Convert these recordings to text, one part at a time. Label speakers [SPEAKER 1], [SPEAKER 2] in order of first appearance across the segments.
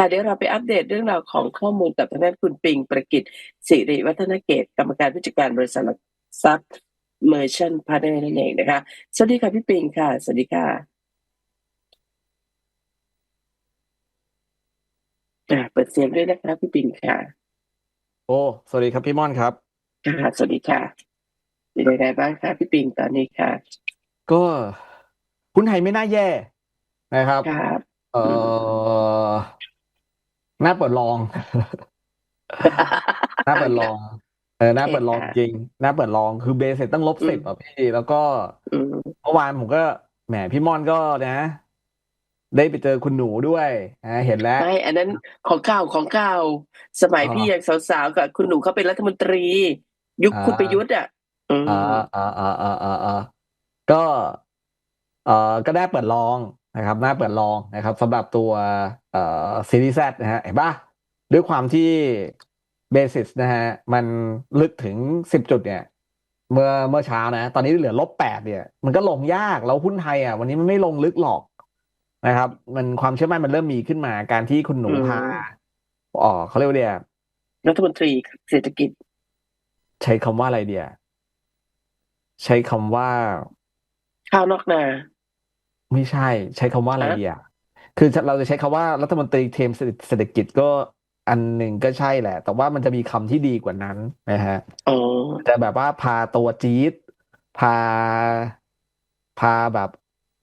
[SPEAKER 1] ค่ะเดี๋ยวเราไปอัปเดตเรื่องราวของข้อมูลกับทางด้านคุณปิงประกิตสิริวัฒนเกตกรรมการผู้จัดการบริษัทหลักทรัพย์เมอร์ชันพาร์เนอร์นั่นเองนะคะ สวัสดีค่ะพี่ปิงค่ะ สวัสดีค่ะอ่าเปิดเสียงด้วยนะคะพี่ปิงค่ะ
[SPEAKER 2] โอ้ สวัสดีครับพี่ม่อนครับ
[SPEAKER 1] ค่ะ สวัสดีค่ะเป็นยังไงบ้างคะพี่ปิงตอนนี้ค่ะ
[SPEAKER 2] ก็หุ้นไทยไม่น่าแย่นะครับ
[SPEAKER 1] ครับ
[SPEAKER 2] เอ่อ น่าเปิดลองน่าเปิดลอง เออน่าเปิดลองจริงน่าเปิดลองคือเบสเสร็จตั้งลบ
[SPEAKER 1] อืม
[SPEAKER 2] สิบอะพี่ แล้วก็
[SPEAKER 1] อืม
[SPEAKER 2] เมื่อวานผมก็แหมพี่ม่อนก็นะ ได้ไปเจอคุณหนูด้วยนะเห็นแล้ว
[SPEAKER 1] ไม่อันนั้นของเก่าของเก่าสมัย
[SPEAKER 2] อ๋อ
[SPEAKER 1] พี่ยังสาวๆกับคุณหนูเขาเป็นรัฐมนตรี ยุค
[SPEAKER 2] อ่า
[SPEAKER 1] คุณประยุทธ์อะอืม
[SPEAKER 2] อ่าอ่าอ่าอ่าอ่าอ่าก็ เอ่อก็ได้เปิดลอง นะครับน่าเปิดลองนะครับสำหรับตัวเอ่อซีรีส์ Z นะฮะเห็นปะด้วยความที่เบสิสนะฮะมันลึกถึงสิบจุดเนี่ยเมื่อเมื่อเช้านะ ตอนนี้เหลือลบแปดเนี่ย มันก็ลงยากแล้วหุ้นไทยอะวันนี้มันไม่ลงลึกหรอกนะครับ มันความเชื่อมั่นมันเริ่มมีขึ้นมาการที่คุณหนูพาอ๋อเขาเรียกว่าเดีย
[SPEAKER 1] รัฐมนตรีเศรษฐกิจ
[SPEAKER 2] ใช้คำว่าอะไรเดียใช้คำว่า
[SPEAKER 1] ข้าวนอกนา
[SPEAKER 2] ไม่ใช่ ใช้คำว่าอะไร
[SPEAKER 1] ฮะ
[SPEAKER 2] ดีอะคือเราจะใช้คำว่ารัฐมนตรีเทมเศรษฐกิจก็อันหนึ่งก็ใช่แหละ แต่ว่ามันจะมีคำที่ดีกว่านั้นนะฮะ
[SPEAKER 1] อ๋อ
[SPEAKER 2] จะแบบว่าพาตัวจี๊ดพา พาแบบ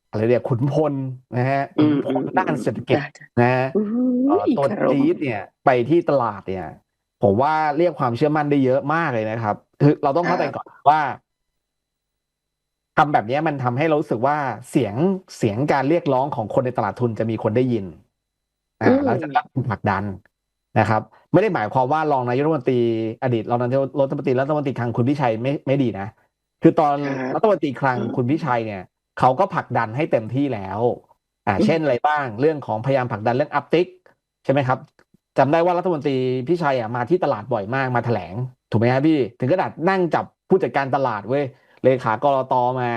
[SPEAKER 2] อะไรเรียกขุนพลนะฮะ
[SPEAKER 1] อื
[SPEAKER 2] ขุน
[SPEAKER 1] ม
[SPEAKER 2] พ
[SPEAKER 1] อื
[SPEAKER 2] ล
[SPEAKER 1] ม
[SPEAKER 2] ด้านเศรษฐกิจ
[SPEAKER 1] จ้ะจ้ะ
[SPEAKER 2] นะฮะ
[SPEAKER 1] อุ้
[SPEAKER 2] เอ่อยตัว
[SPEAKER 1] คารม
[SPEAKER 2] จี๊ดเนี่ย ไปที่ตลาดเนี่ย ผมว่าเรียกความเชื่อมั่นได้เยอะมากเลยนะครับ คือเราต้องเข้าใจก่อนว่า คำแบบเนี้ยมันทำให้เรารู้สึกว่าเสียงเสียงการเรียกร้องของคนในตลาดทุนจะมีคนได้ยิน
[SPEAKER 1] อื
[SPEAKER 2] อ่ามแล้วจะรับผลักดันนะครับ ไม่ได้หมายความว่ารองนายกรัฐมนตรีอดีตรองนายกรัฐมนตรีรัฐมนตรีคลังคุณพิชัยไม่ไม่ดีนะ คือตอน
[SPEAKER 1] ครับ
[SPEAKER 2] รัฐมนตรีคลัง
[SPEAKER 1] อืม
[SPEAKER 2] คุณพิชัยเนี่ยเขาก็ผลักดันให้เต็มที่แล้วอ่า
[SPEAKER 1] อืม
[SPEAKER 2] เช่นอะไรบ้างเรื่องของพยายามผลักดันเรื่องอัพติกใช่ไหมครับจำได้ว่ารัฐมนตรีพิชัยอะมาที่ตลาดบ่อยมากมาแถลง ถูกไหมครับพี่ ถึงขนาดนั่งจับผู้จัดการตลาดเว้ย เลขากรตมา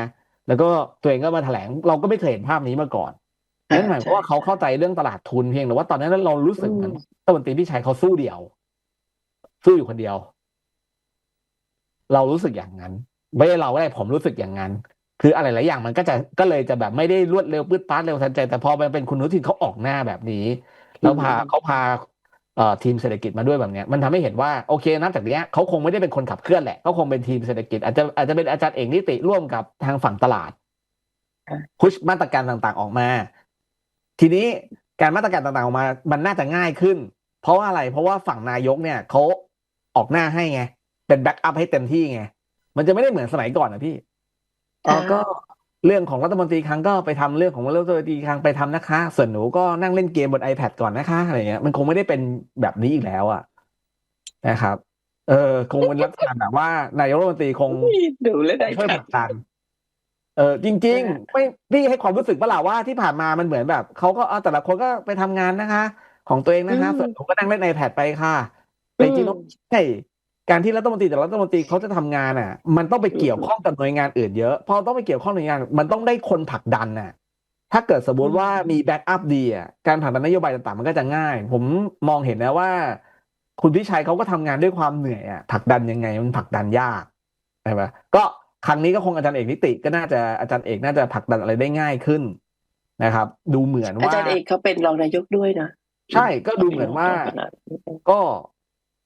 [SPEAKER 2] แล้วก็ตัวเองก็มาแถลง เราก็ไม่เคยเห็นภาพนี้มาก่อนนั่นหมายความว่าเขาเข้าใจเรื่องตลาดทุนเพียงแต่ว่าตอนนั้นเรารู้สึกเหมือนรัฐมนตรีพิชัยเขาสู้เดี่ยว สู้อยู่คนเดียว เรารู้สึกอย่างนั้น ไม่ได้เราก็ได้ผมรู้สึกอย่างนั้น คืออะไรหลายอย่างมันก็จะก็เลยจะแบบไม่ได้รวดเร็วปื๊ดป๊าดเร็วทันใจ แต่พอมันเป็นคุณอนุทินเขาออกหน้าแบบนี้ แล้วพา
[SPEAKER 1] อืม
[SPEAKER 2] เขาพาเอ่อ ทีมเศรษฐกิจมาด้วยแบบเนี้ยมันทำให้เห็นว่าโอเคนับจากเนี้ยเขาคงไม่ได้เป็นคนขับเคลื่อนแหละเขาคงเป็นทีมเศรษฐกิจ อาจจะอาจจะเป็นอาจารย์เอกนิติร่วมกับทางฝั่งตลาด
[SPEAKER 1] อะ
[SPEAKER 2] พุชมาตรการต่างๆออกมา ทีนี้การมาตรการต่างๆออกมา มันน่าจะง่ายขึ้น เพราะว่าอะไร เพราะว่าฝั่งนายกเนี่ยเขาออกหน้าให้ไง เป็นแบ็กอัพให้เต็มที่ไง มันจะไม่ได้เหมือนสมัยก่อนนะพี่เออก็ เรื่องของรัฐมนตรีครั้งก็ไปทำเรื่องของรัฐมนตรีครั้งไปทำนะคะ ส่วนหนูก็นั่งเล่นเกมบน iPad ก่อนนะคะอะไรเงี้ย มันคงไม่ได้เป็นแบบนี้อีกแล้วอะนะครับ เออคงเป็นลักษณะแบบว่านายกรัฐมนตรีคง
[SPEAKER 1] ดูแล้วได้
[SPEAKER 2] ช่วยผ
[SPEAKER 1] ค่ะ
[SPEAKER 2] ลักดันเออจริง ๆ ไม่พี่ให้ความรู้สึกเปะล่าว่าที่ผ่านมามันเหมือนแบบเขาก็เอาแต่ละคนก็ไปทำงานนะคะ ของตัวเองนะคะ
[SPEAKER 1] อืม
[SPEAKER 2] ส่วนผมก็นั่งเล่น iPad ไปค่ะแต่จริงๆแล้วใช่ การที่รัฐมนตรีแต่ละรัฐมนตรีเขาจะทำงานอะ มันต้องไปเกี่ยวข้องกับหน่วยงานอื่นเยอะ พอต้องไปเกี่ยวข้องหน่วยงาน มันต้องได้คนผลักดันน่ะ ถ้าเกิดสมมติว่ามีแบ็กอัพดีอะ การผลักดันนโยบายต่างๆ มันก็จะง่าย ผมมองเห็นนะว่า คุณพิชัยเขาก็ทำงานด้วยความเหนื่อยอะ ผลักดันยังไง มันผลักดันยากใช่ไหมก็ครั้งนี้ก็คงอาจารย์เอกนิติก็น่าจะอาจารย์เอกน่าจะผลักดันอะไรได้ง่ายขึ้นนะครับ ดูเหมือน
[SPEAKER 1] อา
[SPEAKER 2] ว่า
[SPEAKER 1] จารย์เอกเขาเป็นรองนายกด้วยนะ
[SPEAKER 2] ใช่ก็ดูเหมือนว่า
[SPEAKER 1] ขนาดนี้
[SPEAKER 2] ก็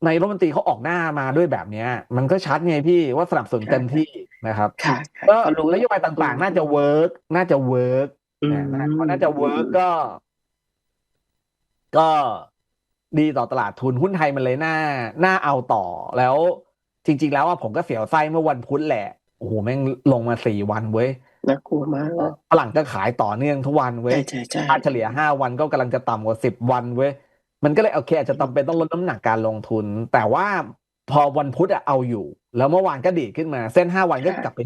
[SPEAKER 2] ในรัฐมนตรีเขาออกหน้ามาด้วยแบบเนี้ย มันก็ชัดไงพี่ว่าสนับสนุนเต็มที่นะครับ
[SPEAKER 1] ค่ะ
[SPEAKER 2] ก็
[SPEAKER 1] เขารู้
[SPEAKER 2] นโยบายต่างๆ น่าจะเวิร์กน่าจะเวิร์ก
[SPEAKER 1] อืม
[SPEAKER 2] นะเขาน่าจะเวิร์กก็ ก็ดีต่อตลาดทุนหุ้นไทยมันเลยน่าน่าเอาต่อแล้ว จริง ๆ แล้วว่าผมก็เสียวไส้เมื่อวันพุธแหละโอ้โหแม่งลงมาสี่วันเว้ย
[SPEAKER 1] น่ากลัวมากเลย
[SPEAKER 2] ฝรั่งก็ขายต่อเนื่องทุกวันเว้ย
[SPEAKER 1] ใช่ใช่ใช่
[SPEAKER 2] ค่าเฉลี่ยห้าวันก็กำลังจะต่ำกว่าสิบวันเว้ย มันก็เลยโอเคอาจจะจำเป็นต้องลดน้ำหนักการลงทุน แต่ว่าพอวันพุธอะเอาอยู่ แล้วเมื่อวานก็ดีดขึ้นมา เส้นห้าวันก็กลับไป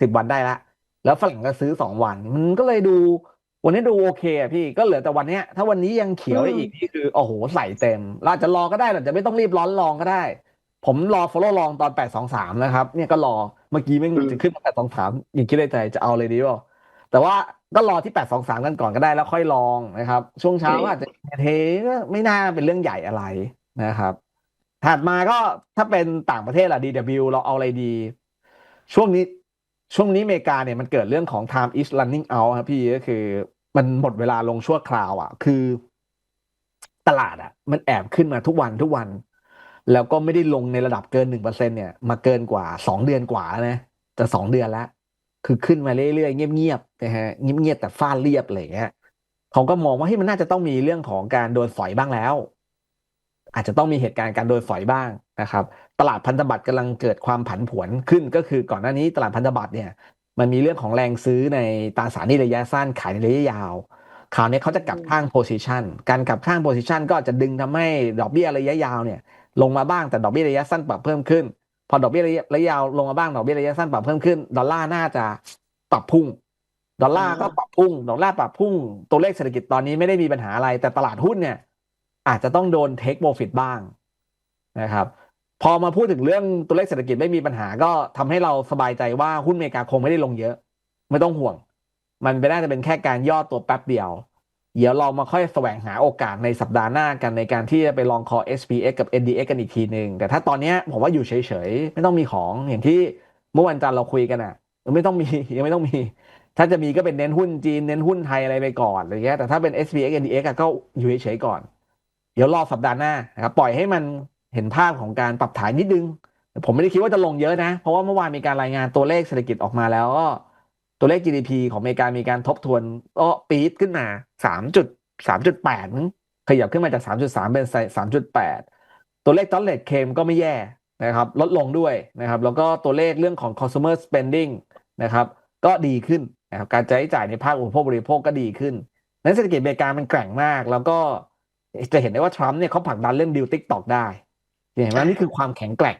[SPEAKER 2] สิบวันได้ละแล้วฝรั่งก็ซื้อสองวัน มันก็เลยดูวันนี้ดูโอเคอะพี่ก็เหลือแต่วันเนี้ย ถ้าวันนี้ยังเขียวได้อีกนี่คือโอ้โหใส่เต็มเราอาจจะรอก็ได้เราจะไม่ต้องรีบร้อนลองก็ได้ ผมรอ follow ลองตอนแปดสองสามนะครับ เนี่ยก็รอเมื่อกี้ไม่งจะขึ้นมาแปดสองสามยังคิดในใจจะเอาเลยดีเปล่า แต่ว่าก็รอที่แปดสองสามกันก่อนก็ได้แล้วค่อยลองนะครับ ช่วงเช้า
[SPEAKER 1] โอเค
[SPEAKER 2] ก็อาจจะเทก็ไม่น่าเป็นเรื่องใหญ่อะไรนะครับถัดมาก็ถ้าเป็นต่างประเทศล่ะ DW เราเอาอะไรดี ช่วงนี้ช่วงนี้อเมริกาเนี่ยมันเกิดเรื่องของ time is running out ครับพี่ก็คือ มันหมดเวลาลงชั่วคราวอะ คือตลาดอะ มันแอบขึ้นมาทุกวันทุกวัน แล้วก็ไม่ได้ลงในระดับเกินหนึ่งเปอร์เซ็นเนี่ย มาเกินกว่าสองเดือนกว่าแล้วนะจะสองเดือนแล้ว คือขึ้นมาเรื่อยๆเงียบๆนะฮะเงียบๆแต่ฟาดเรียบอะไรอย่างเงี้ยเขาก็มองว่าให้ยมันน่าจะต้องมีเรื่องของการโดนฝอยบ้างแล้ว อาจจะต้องมีเหตุการณ์การโดนฝอยบ้างนะครับ ตลาดพันธบัตรกำลังเกิดความผันผวนขึ้นก็คือก่อนหน้านี้ตลาดพันธบัตรเนี่ย มันมีเรื่องของแรงซื้อในตราสารหนี้ระยะสั้นขายในระยะยาวคราวนี้เขาจะกลับข้าง position การกลับข้าง position ก็จะดึงทำให้ดอกเบี้ยระยะยาวเนี่ย ลงมาบ้างแต่ดอกเบี้ยระยะสั้นปรับเพิ่มขึ้น พอดอกเบี้ยระยะระยะยาวลงมาบ้างดอกเบี้ยระยะสั้นปรับเพิ่มขึ้น ดอลลาร์น่าจะปรับพุ่ง ดอลลาร์ก็ปรับพุ่ง ดอลลาร์ปรับพุ่ง ตัวเลขเศรษฐกิจตอนนี้ไม่ได้มีปัญหาอะไร แต่ตลาดหุ้นเนี่ย อาจจะต้องโดน take profit บ้างนะครับ พอมาพูดถึงเรื่องตัวเลขเศรษฐกิจไม่มีปัญหาก็ทำให้เราสบายใจว่าหุ้นอเมริกาคงไม่ได้ลงเยอะ ไม่ต้องห่วง มันไปน่าจะเป็นแค่การย่อตัวแป๊บเดียว เดี๋ยวเรามาค่อยแสวงหาโอกาสในสัปดาห์หน้ากันในการที่จะไปลองคอ SPX กับ NDX กันอีกทีหนึ่งแต่ถ้าตอนนี้ผมว่าอยู่เฉยๆ ไม่ต้องมีของอย่างที่เมื่อวันจันทร์เราคุยกันอะไม่ต้องมียังไม่ต้องมี ถ้าจะมีก็เป็นเน้นหุ้นจีนเน้นหุ้นไทยอะไรไปก่อนอะไรเงี้ยแต่ถ้าเป็น SPX NDX อะก็อยู่เฉยๆก่อน เดี๋ยวรอสัปดาห์หน้านะครับปล่อยให้มันเห็นภาพของการปรับฐานนิดนึง ผมไม่ได้คิดว่าจะลงเยอะนะ เพราะว่าเมื่อวานมีการรายงานตัวเลขเศรษฐกิจออกมาแล้วก็ ตัวเลข GDP ของอเมริกามีการทบทวนก็ปีดขึ้นมาสามจุดสามจุดแปดขยับขึ้นมาจากสามจุดสามเป็นสามจุดแปดตัวเลขตอนเลทเคมก็ไม่แย่นะครับลดลงด้วยนะครับแล้วก็ตัวเลขเรื่องของ consumer spending นะครับก็ดีขึ้นนะครับการใช้จ่ายในภาคอุปโภคบริโภคก็ดีขึ้นนั้นเศรษฐกิจอเมริกามันแกร่งมาก แล้วก็จะเห็นได้ว่าทรัมป์เนี่ยเขาผลักดันเรื่องดิวติ๊กตอกได้เห็นไหมนี่คือความแข็งแกร่ง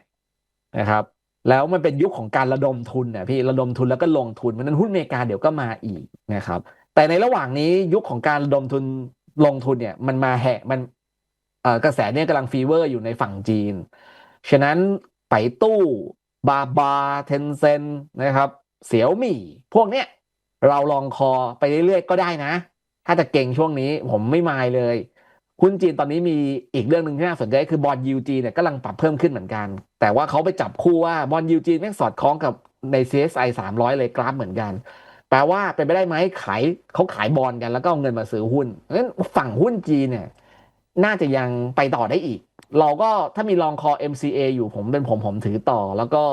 [SPEAKER 2] นะครับ แล้วมันเป็นยุคของการระดมทุนนะพี่ระดมทุนแล้วก็ลงทุนเพราะนั้นหุ้นอเมริกาเดี๋ยวก็มาอีกนะครับ แต่ในระหว่างนี้ยุคของการระดมทุนลงทุนเนี่ยมันมาแหะมันกระแสเนี่ยกำลังฟีเวอร์อยู่ในฝั่งจีน ฉะนั้นไปตู้บาบาเทนเซนนะครับ เสี่ยวหมี่ พวกเนี้ยเราลองคอไปเรื่อยๆ ก็ได้นะ ถ้าจะเก่งช่วงนี้ผมไม่มายเลยหุ้นจีนตอนนี้มีอีกเรื่องหนึ่งที่น่าสนใจคือบอลยูจีเนี่ยกำลังปรับเพิ่มขึ้นเหมือนกัน แต่ว่าเขาไปจับคู่ว่าบอลยูจีนแม่งสอดคล้องกับใน CSI 300 เลยกราฟเหมือนกัน แปลว่าเป็นไปได้ไหมขายเขาขายบอลกันแล้วก็เอาเงินมาซื้อหุ้นเพราะฉะนั้นฝั่งหุ้นจีนเนี่ยน่าจะยังไปต่อได้อีก เราก็ถ้ามีลองคอ MCA อยู่ผมเป็นผมผมถือต่อ แล้วก็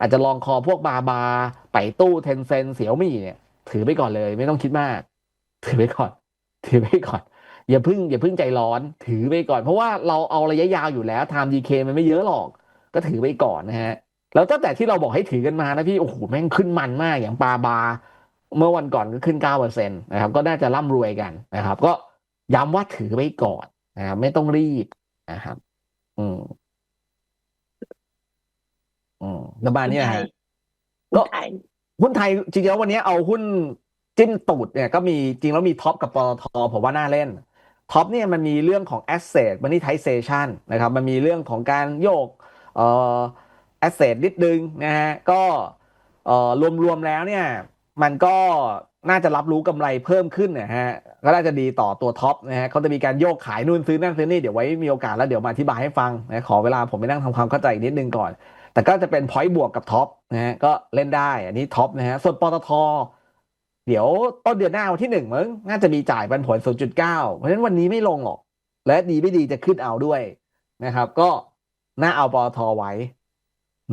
[SPEAKER 2] อาจจะลองคอพวกบาบา ไปตู้เทนเซนเสี่ยวมี่เนี่ย ถือไปก่อนเลย ไม่ต้องคิดมาก ถือไปก่อน ถือไปก่อน อย่าพึ่งอย่าพึ่งใจร้อน ถือไปก่อน เพราะว่าเราเอาระยะยาวอยู่แล้วไทม์ดีเคมันไม่เยอะหรอก ก็ถือไปก่อนนะฮะแล้วตั้งแต่ที่เราบอกให้ถือกันมานะพี่โอ้โหแม่งขึ้นมันมากอย่างปาบา เมื่อวันก่อนก็ขึ้นเก้าเปอร์เซ็นตนะครับ ก็น่าจะร่ำรวยกันนะครับ ก็ย้ำว่าถือไว้ก่อนนะครับไม่ต้องรีบนะครับ อืมอืมประมาณนี้นะฮะก็
[SPEAKER 1] หุ้นไทย
[SPEAKER 2] หุ้นไทยจริงๆแล้ววันนี้เอาหุ้นจิ้มตูดเนี่ยก็มีจริงแล้วมีท็อปกับปตทผมว่าน่าเล่นท็อปเนี่ยมันมีเรื่องของ asset monetization นะครับ มันมีเรื่องของการโยก เอ่อ asset นิดนึงนะฮะก็เออรวมๆแล้วเนี่ยมันก็น่าจะรับรู้กำไรเพิ่มขึ้นนะฮะก็น่าจะดีต่อตัวท็อปนะฮะเขาจะมีการโยกขายนู่นซื้อนั่นซื้อนี่เดี๋ยวไว้มีโอกาสแล้วเดี๋ยวมาอธิบายให้ฟังนะขอเวลาผมไปนั่งทำความเข้าใจอีกนิดนึงก่อน แต่ก็จะเป็นพอยต์บวกกับท็อปนะฮะก็เล่นได้อันนี้ท็อปนะฮะส่วนปตทเดี๋ยวต้นเดือนหน้าวันที่หนึ่งมึงน่าจะมีจ่ายปันผล 0.9 เพราะฉะนั้นวันนี้ไม่ลงหรอก และดีไม่ดีจะขึ้นเอาด้วยนะครับ ก็ น่าเอาปตทไว้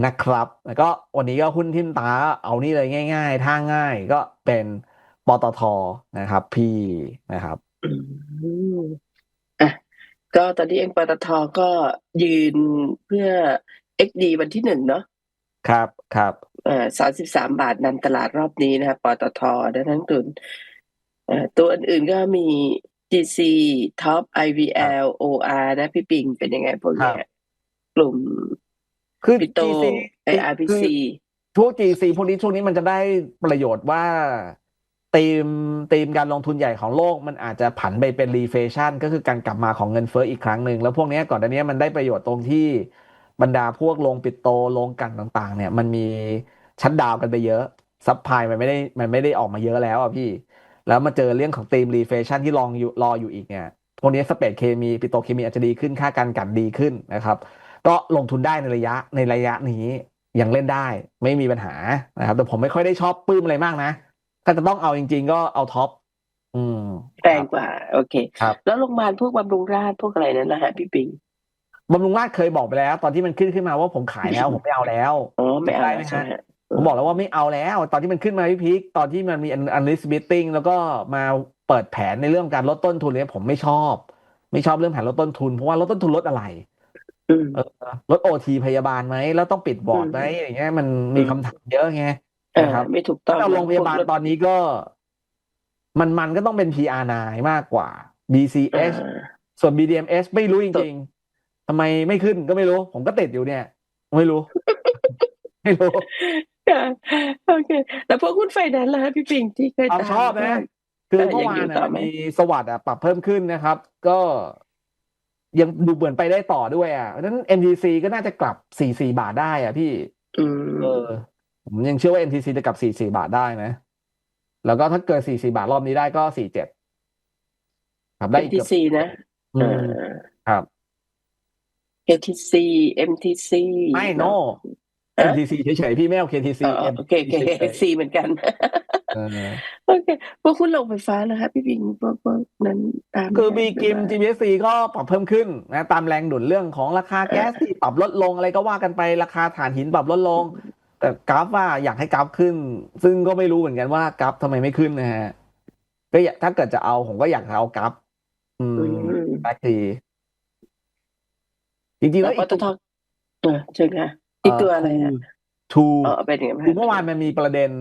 [SPEAKER 2] นะครับ แล้วก็วันนี้ก็หุ้นทิมตาเอานี่เลยง่าย ๆ ท่าง่ายก็เป็นปตทนะครับ พี่นะครับ
[SPEAKER 1] อืมอะก็ตอนนี้เองปตทก็ยืนเพื่อ XD วันที่หนึ่งเนาะ
[SPEAKER 2] ครับครับ
[SPEAKER 1] เอ่อสามสิบสามบาทนำตลาดรอบนี้นะครับปตทได้ทั้งทุนเอ่อตัวอื่นๆก็มี GC Top IVL OR นะพี่ปิงเป็นยังไงพวกเนี้ย กลุ่ม
[SPEAKER 2] คือ
[SPEAKER 1] ปิโต
[SPEAKER 2] GC
[SPEAKER 1] ไอ RPC
[SPEAKER 2] พวก GC พวกนี้ช่วงนี้มันจะได้ประโยชน์ว่าธีมธีมการลงทุนใหญ่ของโลกมันอาจจะผันไปเป็นรีเฟชันก็คือการกลับมาของเงินเฟ้ออีกครั้งหนึ่งแล้วพวกเนี้ยก่อนหน้านี้มันได้ประโยชน์ตรงที่บรรดาพวกโรงปิดโตโรงกลันต่างๆ เนี่ยมันมีชัดดาวน์กันไปเยอะซัพพลายมันไม่ได้มันไม่ได้ออกมาเยอะแล้วอะพี่ แล้วมาเจอเรื่องของตีมรีเฟชันที่รองอยู่รออยู่อีกเนี่ยพวกนี้สเปดเคมีปิโตรเคมีอาจจะดีขึ้นค่าการกลันดีขึ้นนะครับ ก็ลงทุนได้ในระยะในระยะนี้ยังเล่นได้ไม่มีปัญหานะครับ แต่ผมไม่ค่อยได้ชอบปื้มอะไรมากนะ ถ้าจะต้องเอาจริง ๆ ก็เอาท็อปอืม
[SPEAKER 1] แพงกว่า โอเค
[SPEAKER 2] ครับ
[SPEAKER 1] แล้วโรงพยาบาลพวกบำรุงราษฎร์พวกอะไรนั่นนะฮะพี่ปิง
[SPEAKER 2] บำรุงราชเคยบอกไปแล้ว ตอนที่มันขึ้นขึ้นมาว่าผมขายแล้วผมไม่เอาแล้ว
[SPEAKER 1] อ๋อไม่เอา
[SPEAKER 2] ได้
[SPEAKER 1] แล้ว
[SPEAKER 2] นะ
[SPEAKER 1] ใช่ไหม
[SPEAKER 2] ฮะ
[SPEAKER 1] ฮะ
[SPEAKER 2] ผมบอกแล้วว่าไม่เอาแล้ว ตอนที่มันขึ้นมาพี่พีคตอนที่มันมีอันลิสบิ t ติ้งแล้วก็มาเปิดแผนในเรื่องการลดต้นทุนเนี่ยผมไม่ชอบ ไม่ชอบเรื่องแผนลดต้นทุนเพราะว่าลดต้นทุนลดอะไร
[SPEAKER 1] อืม
[SPEAKER 2] เออ ลดโอทีพยาบาลไหมแล้วต้องปิดบอร์ดไหมอย่างเงี้ยมันมี
[SPEAKER 1] อืม
[SPEAKER 2] คำถามเยอะไง
[SPEAKER 1] เออ
[SPEAKER 2] นะครับ
[SPEAKER 1] ไม่ถูกต้อง
[SPEAKER 2] ถ้าโรงพยาบาล
[SPEAKER 1] พวกรถ
[SPEAKER 2] ตอนนี้ก็ มันมันก็ต้องเป็น PR9 มากกว่า BCS
[SPEAKER 1] อ่า
[SPEAKER 2] ส่วน BDMS ไม่รู้จริงๆทำไมไม่ขึ้นก็ไม่รู้ ผมก็ติดอยู่เนี่ย ไม่รู้ ไม่รู้
[SPEAKER 1] ค่ะโอเค แล้วพวกหุ้นไฟแนนซ์ล่ะฮะพี่ปิงที่เคย
[SPEAKER 2] เอา
[SPEAKER 1] ตาม
[SPEAKER 2] ชอบนะ คือ
[SPEAKER 1] เออ
[SPEAKER 2] เมื่อ
[SPEAKER 1] ยัง
[SPEAKER 2] วา
[SPEAKER 1] อยู่
[SPEAKER 2] น
[SPEAKER 1] ต่อ
[SPEAKER 2] น่ะ
[SPEAKER 1] ไหม
[SPEAKER 2] มีสวัสด์อะปรับเพิ่มขึ้นนะครับ ก็ ยังดูเหมือนไปได้ต่อด้วยอะเพราะฉะนั้น MTC ก็น่าจะกลับ 44 บาทได้อะพี่
[SPEAKER 1] อืม
[SPEAKER 2] เออ ผมยังเชื่อว่า MTC จะกลับ 44 บาทได้นะ แล้วก็ถ้าเกิด 44 บาทรอบนี้ได้ก็ 47 ครับได้อีกเกือบ
[SPEAKER 1] MTC นะ
[SPEAKER 2] อื
[SPEAKER 1] เอ
[SPEAKER 2] ม
[SPEAKER 1] อ
[SPEAKER 2] ครับ
[SPEAKER 1] KTC MTC
[SPEAKER 2] ไม่ no
[SPEAKER 1] ฮะ
[SPEAKER 2] MTC เฉยๆ พี่ไม่เอา KTC
[SPEAKER 1] อ๋อโอเคโอเค
[SPEAKER 2] MTC เฉย
[SPEAKER 1] C เหมือนกัน
[SPEAKER 2] ๆ เออ
[SPEAKER 1] โอเคพวกหุ้นโรงไฟฟ้าล่ะคะพี่ปิงพวกพวกนั้นตาม
[SPEAKER 2] คือ
[SPEAKER 1] ไห
[SPEAKER 2] บีกิม
[SPEAKER 1] หรือ ว่า
[SPEAKER 2] GBSC ก็ปรับเพิ่มขึ้นนะตามแรงดุลเรื่องของราคาแก๊สที่ปรับลดลงอะไรก็ว่ากันไปราคาถ่านหินปรับลดลง แต่กราฟว่าอยากให้กราฟขึ้น ซึ่งก็ไม่รู้เหมือนกันว่ากราฟทำไมไม่ขึ้นนะฮะก็อยากถ้าเกิดจะเอาผมก็อยากจะเอากราฟอื
[SPEAKER 1] อื
[SPEAKER 2] ม
[SPEAKER 1] ม
[SPEAKER 2] แบคทีจริงๆ
[SPEAKER 1] แล้
[SPEAKER 2] แล้วว
[SPEAKER 1] ป
[SPEAKER 2] อีก
[SPEAKER 1] ตทเออเชิญค่ะอีกตัวอะไรฮะ
[SPEAKER 2] ทู
[SPEAKER 1] อ๋อเป็นยังไงบ้าง
[SPEAKER 2] คือเมื่อวานมันมีประเด็น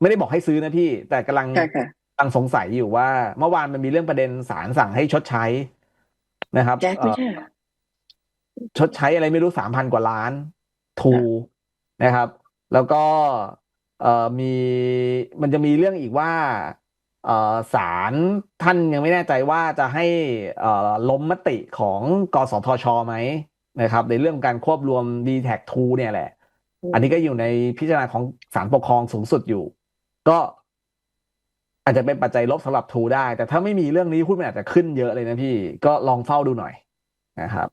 [SPEAKER 2] ไม่ได้บอกให้ซื้อนะพี่ แต่กำลัง
[SPEAKER 1] ค่ะค่ะ
[SPEAKER 2] กำลังสงสัยอยู่ว่า เมื่อวานมันมีเรื่องประเด็นศาลสั่งให้ชดใช้นะครับ
[SPEAKER 1] แจ็คไม่
[SPEAKER 2] เอ่อ
[SPEAKER 1] ใช่เหรอ
[SPEAKER 2] ชดใช้อะไรไม่รู้สามพันกว่าล้านทูนะครับ แล้วก็เอ่อมีมันจะมีเรื่องอีกว่าเอ่อศาลท่านยังไม่แน่ใจว่าจะให้เอ่อล้มมติของกสทชไหมนะครับ ในเรื่องการควบรวม d t แท็ทูเนี่ยแหละ อันนี้ก็อยู่ในพิจารณาของศาลปกครองสูงสุดอยู่ ก็อาจจะเป็นปัจจัยลบสำหรับทูได้ แต่ถ้าไม่มีเรื่องนี้หุ้นมันอาจจะขึ้นเยอะเลยนะพี่ ก็ลองเฝ้าดูหน่อยนะครับ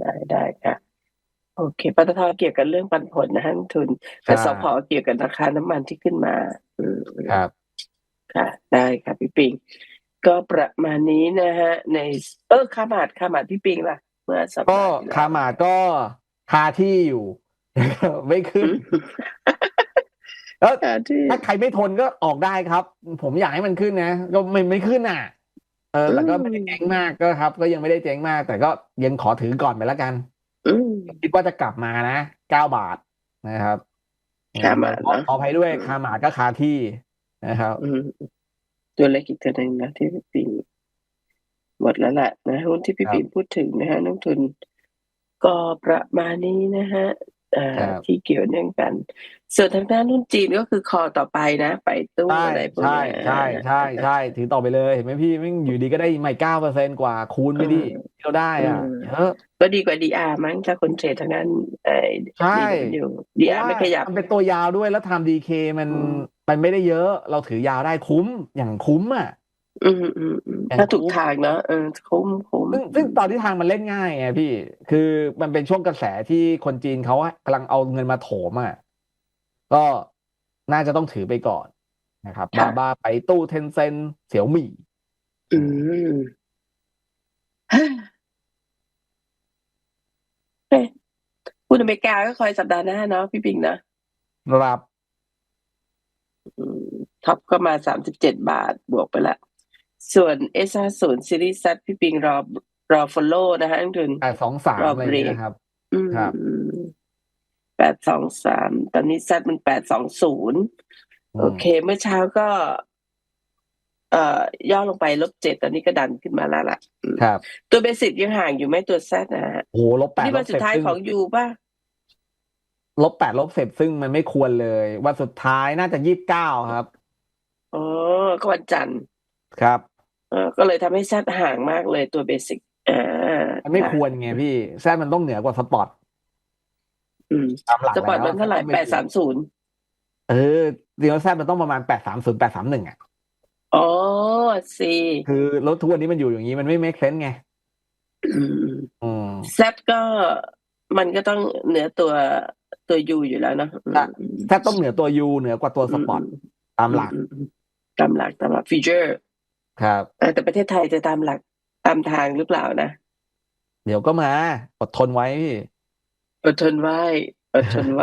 [SPEAKER 1] ได้ได้ค่ะโอเคปตทเกี่ยวกับเรื่องปันผลนะฮะนักทุน
[SPEAKER 2] ใช่
[SPEAKER 1] แต่สพเกี่ยวกับราคาน้ำมันที่ขึ้นมาอืม
[SPEAKER 2] ครับ
[SPEAKER 1] ค่ะ ได้ค่ะพี่ปิง ก็ประมาณนี้นะฮะ ในเออคามาดคามาดพี่ปิงล่ะ เมื่อสัป
[SPEAKER 2] ก็
[SPEAKER 1] ดาห์ที่แล้ว
[SPEAKER 2] คามาดก็คาที่อยู่ ไม่ขึ้น แล้ว
[SPEAKER 1] คาที่
[SPEAKER 2] ถ้าใครไม่ทนก็ออกได้ครับ ผมอยากให้มันขึ้นนะ ก็ไม่ไม่ขึ้นอะ เออแต่ก็ไม่ได้เจ๊งมากก็ครับ ก็ยังไม่ได้เจ๊งมาก แต่ก็ยังขอถือก่อนไปแล้วกัน
[SPEAKER 1] อืม
[SPEAKER 2] คิดว่าจะกลับมานะเก้าบาทนะครับ
[SPEAKER 1] คามาด
[SPEAKER 2] ขอ
[SPEAKER 1] เนอะ
[SPEAKER 2] ขออภัยด้วย
[SPEAKER 1] อืม
[SPEAKER 2] คามาดก็คาที่นะครับ
[SPEAKER 1] อืมตัวเล็กอีกตัวหนึ่งนะที่พี่ปิงหมดแล้วแหละนะหุ้นที่พี่
[SPEAKER 2] ครับ
[SPEAKER 1] ปิงพูดถึงนะฮะนักทุนก็ประมาณนี้นะฮะเอ่อ
[SPEAKER 2] ครับ
[SPEAKER 1] ที่เกี่ยวเนื่องกัน ส่วนทางด้านหุ้นจีนก็คือคอต่อไปนะ ไปตู้
[SPEAKER 2] ใช่
[SPEAKER 1] อะไรพวก
[SPEAKER 2] ใช่
[SPEAKER 1] เนี้ย
[SPEAKER 2] ใช่ใช่ใช่ถือต่อไปเลยเห็นไหมพี่แม่งอยู่ดีก็ได้ไม่เก้าเปอร์เซนกว่าคูณไม่ดีที่เราได้อะเยอะ
[SPEAKER 1] ก็ดีกว่าดีอาร์มั้งถ้าคนเทรดทางด้านเอ่อ
[SPEAKER 2] ใช่
[SPEAKER 1] ดีอยู่ดีอาร์ไม่ขยับ
[SPEAKER 2] มันเป็นตัวยาวด้วยแล้วทำดีเคมัน
[SPEAKER 1] อืม
[SPEAKER 2] มันไม่ได้เยอะ เราถือยาวได้คุ้มอย่างคุ้มอะ
[SPEAKER 1] อืมอืมอืม
[SPEAKER 2] อย่าง
[SPEAKER 1] ถ้าถูก
[SPEAKER 2] คุ้ม
[SPEAKER 1] ทางเนาะเออคุ้มคุ้ม
[SPEAKER 2] ซึ่งซึ่งตอนที่ทางมันเล่นง่ายไงพี่ คือมันเป็นช่วงกระแสที่คนจีนเขากำลังเอาเงินมาโถมอะก็น่าจะต้องถือไปก่อนนะครับบาบาไปตู้เทนเซนเสี่ยวหมี่
[SPEAKER 1] อืมฮะเฮ้ยคุณอเมริกาก็คอยสัปดาห์หน้าเนาะพี่ปิงนะ
[SPEAKER 2] รับ
[SPEAKER 1] อืมท็อปก็มาสามสิบเจ็ดบาทบวกไปละ ส่วนเอสห้าศูนย์ซีรีส์ซัดพี่ปิงรอรอฟอลโล่นะฮะนักทุน
[SPEAKER 2] แปดสองสาม
[SPEAKER 1] รอบ
[SPEAKER 2] อะไรอย่างเงี้ย
[SPEAKER 1] เบรก
[SPEAKER 2] นะครับ
[SPEAKER 1] อืม
[SPEAKER 2] ครับ
[SPEAKER 1] แปดสองสามตอนนี้ซัดมันแปดสองศูนย์โอเค เมื่อเช้าก็ เอ่อย่อลงไปลบเจ็ดตอนนี้ก็ดันขึ้นมาแล้วล่ะอืม
[SPEAKER 2] ครับ
[SPEAKER 1] ตัวเบสิกยังห่างอยู่ไหมตัวแซดนะฮะ
[SPEAKER 2] โอ้โหลบแปด
[SPEAKER 1] นี่
[SPEAKER 2] ล
[SPEAKER 1] วัน
[SPEAKER 2] บ
[SPEAKER 1] สุ
[SPEAKER 2] สิ
[SPEAKER 1] ด
[SPEAKER 2] บ
[SPEAKER 1] ท้าย
[SPEAKER 2] ซึ่ง
[SPEAKER 1] ของยูป่ะ
[SPEAKER 2] ลบแปดลบสิบซึ่งมันไม่ควรเลยวันสุดท้ายน่าจะยี่สิบเก้าครับ
[SPEAKER 1] อ๋อก็วันจันทร์
[SPEAKER 2] ครับ
[SPEAKER 1] เออ ก็เลยทำให้แซดห่างมากเลยตัวเบสิกอ่า
[SPEAKER 2] มันไม่
[SPEAKER 1] ค่ะ
[SPEAKER 2] ควรไงพี่แซดมันต้องเหนือกว่าสปอร์ต
[SPEAKER 1] อืม
[SPEAKER 2] ตามหลัก
[SPEAKER 1] สปอร์ต
[SPEAKER 2] แล้ว
[SPEAKER 1] มันเท่าไหร่
[SPEAKER 2] ต้อง
[SPEAKER 1] แป
[SPEAKER 2] ไม่
[SPEAKER 1] ดสามศูนย์
[SPEAKER 2] เออดีลแซมันต้องประมาณแปดสามศูนย์แปดสามหนึ่งอะ
[SPEAKER 1] อ๋อซี
[SPEAKER 2] คือรถทุกวันนี้มันอยู่อย่างนี้มันไม่ make sense ไง
[SPEAKER 1] อืม
[SPEAKER 2] อืม
[SPEAKER 1] แซดก็มันก็ต้องเหนือตัวตัวยูอยู่แล้วเนอะอืม
[SPEAKER 2] อะถ้าต้องเหนือตัวยูเหนือกว่าตัวสปอร์ตตามหลัก
[SPEAKER 1] อืมอืมตามหลักตามหลักฟีเจอร์
[SPEAKER 2] ครับ
[SPEAKER 1] แต่ประเทศไทยจะตามหลักตามทางหรือเปล่านะ
[SPEAKER 2] เดี๋ยวก็มา อดทนไว้พี่
[SPEAKER 1] อดทนไหวอดทนไหว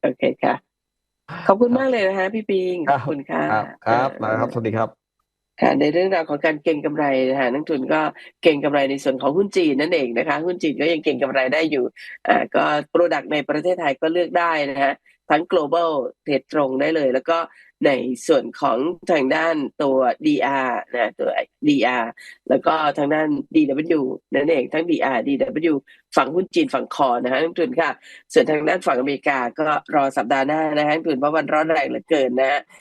[SPEAKER 1] โอเคค่ะ ขอบคุณมากเลยนะคะพี่ปิง ขอบคุณค่ะ
[SPEAKER 2] ครับครับ
[SPEAKER 1] เอ่อ
[SPEAKER 2] นะครับ สวัสดีครับ
[SPEAKER 1] ค่ะในเรื่องราวของการเก็งกำไรนะคะนักทุนก็เก็งกำไรในส่วนของหุ้นจีนนั่นเองนะคะหุ้นจีนก็ยังเก็งกำไรได้อยู่อ่าก็โปรดักต์ในประเทศไทยก็เลือกได้นะฮะทั้ง global เทรดตรงได้เลย แล้วก็ ในส่วนของทางด้านตัว DR นะตัว DR แล้วก็ทางด้าน DW นั่นเองทั้ง DR DW ฝั่งหุ้นจีนฝั่งคอนะฮะนักทุนค่ะ ส่วนทางด้านฝั่งอเมริกาก็รอสัปดาห์หน้านะฮะนักทุนเพราะวันร้อนแรงเหลือเกินนะฮะ